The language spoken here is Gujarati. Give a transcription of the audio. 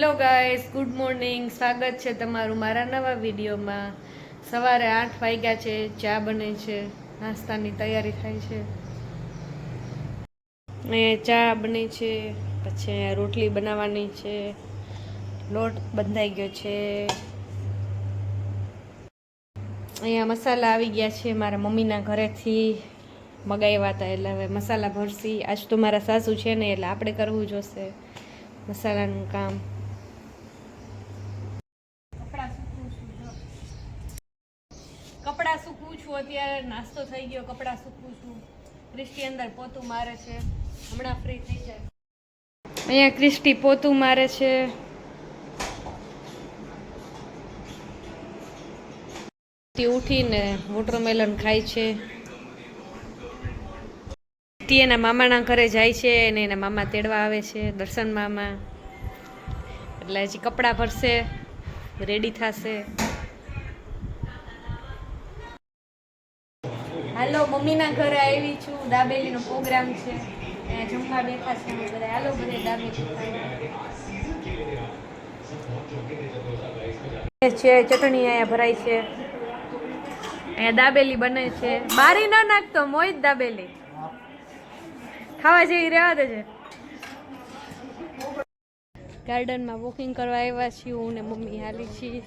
હેલો ગાઈસ ગુડ મોર્નિંગ સ્વાગત છે તમારું મારા નવા વિડીયોમાં. સવારે આઠ વાગ્યા છે, ચા બને છે, નાસ્તાની તૈયારી થાય છે. અહીંયા ચા બને છે, પછી રોટલી બનાવવાની છે. લોટ બંધાઈ ગયો છે. અહીંયા મસાલા આવી ગયા છે મારા મમ્મીના ઘરેથી મગાવ્યા હતા, એટલે હવે મસાલા ભરસી આજ તો મારા સાસુ છે ને, એટલે આપણે કરવું જોશે મસાલાનું કામ. કપડા સૂકવું છું, અત્યારે નાસ્તો થઈ ગયો, કપડા સૂકવું છું. ક્રિસ્ટી અંદર પોતું મારે છે. હમણાં ફ્રી થઈ જાય. અહીંયા ક્રિસ્ટી પોતું મારે છે. ઉઠીને વોટરમેલન ખાય છે. તે એના મામાના ઘરે જાય છે અને એના મામા તેડવા આવે છે, દર્શન મામા. એટલે હજી કપડાં ભરશે રેડી થશે. હાલો, મમ્મીના ઘરે આવી છું. દાબેલીનો પ્રોગ્રામ છે. જમવા બેઠા છે અમે બધા. હાલો, બધે દાબેલી છે, ચટણી અહીંયા ભરાય છે. અહીંયા દાબેલી બને છે. બારી ના નાખતો મોહિત દાબેલી. ખાવા જેવી રહેવા દેજે. ગાર્ડનમાં વોકિંગ કરવા આવ્યા છીએ હું ને મમ્મી હાલી છીએ.